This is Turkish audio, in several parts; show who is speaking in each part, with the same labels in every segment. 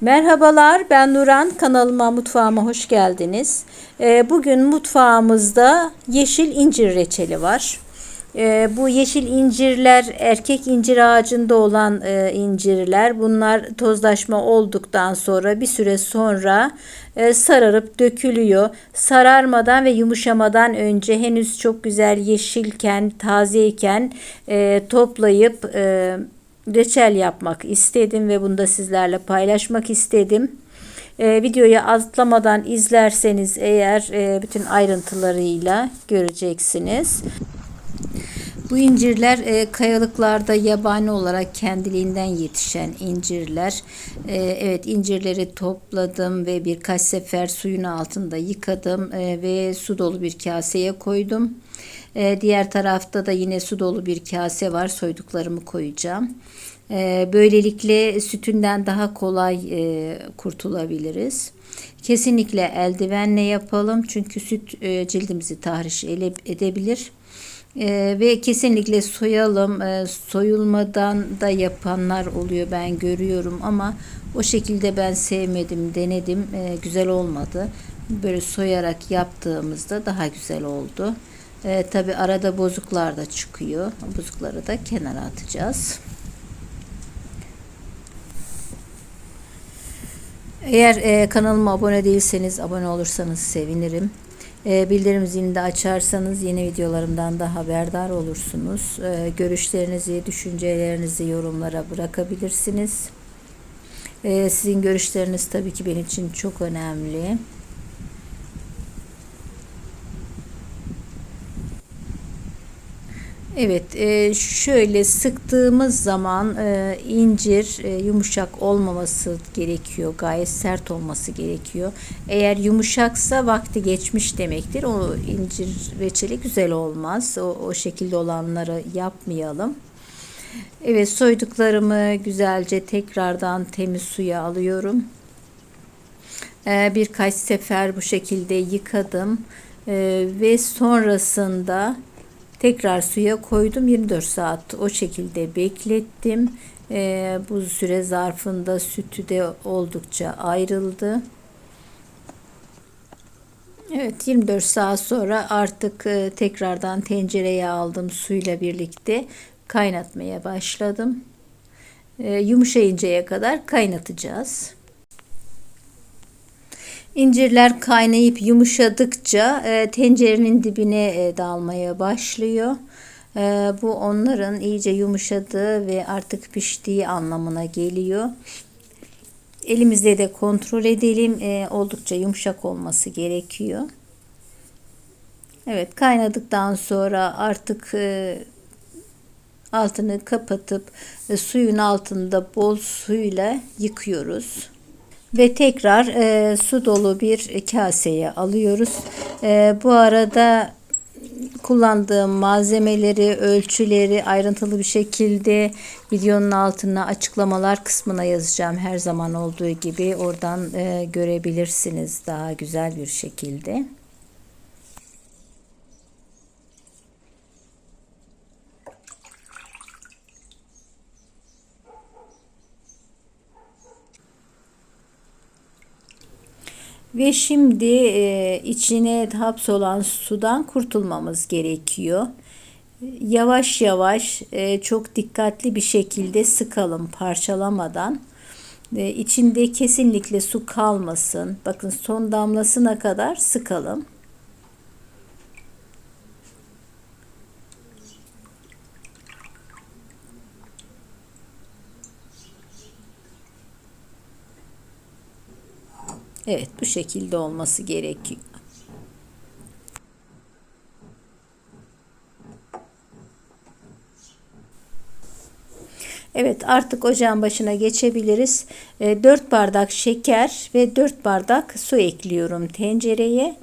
Speaker 1: Merhabalar ben Nuran kanalıma mutfağıma hoş geldiniz. Ee, Bugün mutfağımızda yeşil incir reçeli var. Ee, Bu yeşil incirler erkek incir ağacında olan e, incirler. Bunlar tozlaşma olduktan sonra bir süre sonra e, sararıp dökülüyor. Sararmadan ve yumuşamadan önce henüz çok güzel yeşilken, tazeyken e, toplayıp reçel yapmak istedim ve bunu da sizlerle paylaşmak istedim. Ee, videoyu atlamadan izlerseniz eğer e, bütün ayrıntılarıyla göreceksiniz. Bu incirler e, kayalıklarda yabani olarak kendiliğinden yetişen incirler. E, evet incirleri topladım ve birkaç sefer suyun altında yıkadım e, ve su dolu bir kaseye koydum. E, diğer tarafta da yine su dolu bir kase var. Soyduklarımı koyacağım. E, böylelikle sütünden daha kolay e, kurtulabiliriz. Kesinlikle eldivenle yapalım çünkü süt e, cildimizi tahriş ele- edebilir. Ee, ve kesinlikle soyalım. Ee, soyulmadan da yapanlar oluyor ben görüyorum ama o şekilde ben sevmedim, denedim. Ee, güzel olmadı. Böyle soyarak yaptığımızda daha güzel oldu. Ee, Tabi arada bozuklar da çıkıyor. Bozukları da kenara atacağız. Eğer e, kanalıma abone değilseniz abone olursanız sevinirim. E, bildirim zilini de açarsanız yeni videolarımdan da haberdar olursunuz. E, görüşlerinizi, düşüncelerinizi yorumlara bırakabilirsiniz. E, sizin görüşleriniz tabii ki benim için çok önemli. Evet, e, şöyle sıktığımız zaman e, incir e, yumuşak olmaması gerekiyor. Gayet sert olması gerekiyor. Eğer yumuşaksa vakti geçmiş demektir. O incir reçeli güzel olmaz. O, o şekilde olanları yapmayalım. Evet, soyduklarımı güzelce tekrardan temiz suya alıyorum. E, birkaç sefer bu şekilde yıkadım. Ve sonrasında Tekrar suya koydum 24 saat o şekilde beklettim. Ee, bu süre zarfında sütü de oldukça ayrıldı. Evet 24 saat sonra artık e, tekrardan tencereye aldım suyla birlikte kaynatmaya başladım. E, yumuşayıncaya kadar kaynatacağız. İncirler kaynayıp yumuşadıkça e, tencerenin dibine e, dalmaya başlıyor. E, bu onların iyice yumuşadığı ve artık piştiği anlamına geliyor. Elimizde de kontrol edelim. E, oldukça yumuşak olması gerekiyor. Evet kaynadıktan sonra artık e, altını kapatıp e, suyun altında bol suyla yıkıyoruz ve tekrar e, su dolu bir kaseye alıyoruz. E, bu arada kullandığım malzemeleri, ölçüleri ayrıntılı bir şekilde videonun altına açıklamalar kısmına yazacağım. Her zaman olduğu gibi oradan e, görebilirsiniz daha güzel bir şekilde. Ve şimdi e, içine hapsolan sudan kurtulmamız gerekiyor. Yavaş yavaş e, çok dikkatli bir şekilde sıkalım parçalamadan. E, içinde kesinlikle su kalmasın. Bakın son damlasına kadar sıkalım. Evet bu şekilde olması gerekiyor. Evet artık ocağın başına geçebiliriz. E, 4 bardak şeker ve 4 bardak su ekliyorum tencereye.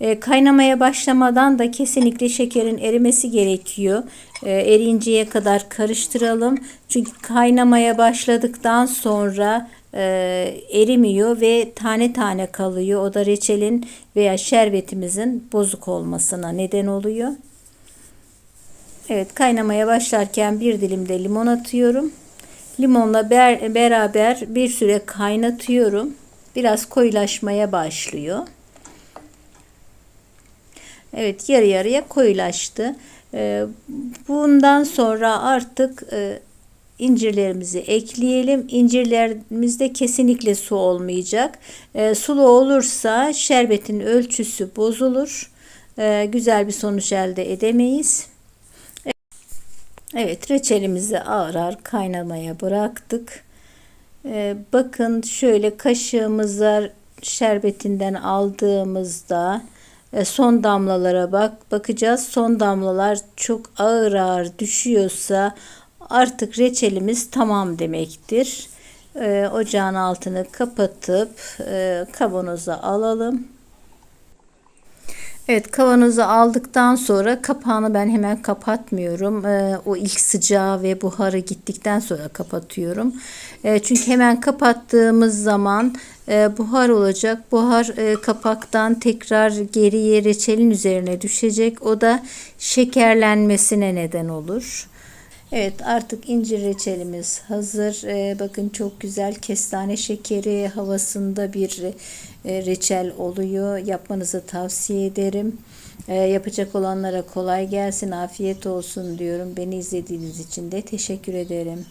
Speaker 1: E, kaynamaya başlamadan da kesinlikle şekerin erimesi gerekiyor. E, erinceye kadar karıştıralım. Çünkü kaynamaya başladıktan sonra e, erimiyor ve tane tane kalıyor. O da reçelin veya şerbetimizin bozuk olmasına neden oluyor. Evet kaynamaya başlarken bir dilim de limon atıyorum. limonla ber- beraber bir süre kaynatıyorum. Biraz koyulaşmaya başlıyor. Evet yarı yarıya koyulaştı. Ee, bundan sonra artık e, incirlerimizi ekleyelim. İncirlerimizde kesinlikle su olmayacak. Ee, sulu olursa şerbetin ölçüsü bozulur. Ee, güzel bir sonuç elde edemeyiz. Evet reçelimizi ağır ağır kaynamaya bıraktık. Ee, bakın şöyle kaşığımıza şerbetinden aldığımızda e, son damlalara bak bakacağız. Son damlalar çok ağır ağır düşüyorsa artık reçelimiz tamam demektir. Ee, ocağın altını kapatıp e, kavanoza alalım. Evet kavanozu aldıktan sonra kapağını ben hemen kapatmıyorum. Ee, o ilk sıcağı ve buharı gittikten sonra kapatıyorum. Ee, çünkü hemen kapattığımız zaman e, buhar olacak. Buhar e, kapaktan tekrar geriye reçelin üzerine düşecek. O da şekerlenmesine neden olur. Evet artık incir reçelimiz hazır. Ee, bakın çok güzel kestane şekeri havasında bir e, reçel oluyor. Yapmanızı tavsiye ederim. Ee, yapacak olanlara kolay gelsin, afiyet olsun diyorum. Beni izlediğiniz için de teşekkür ederim.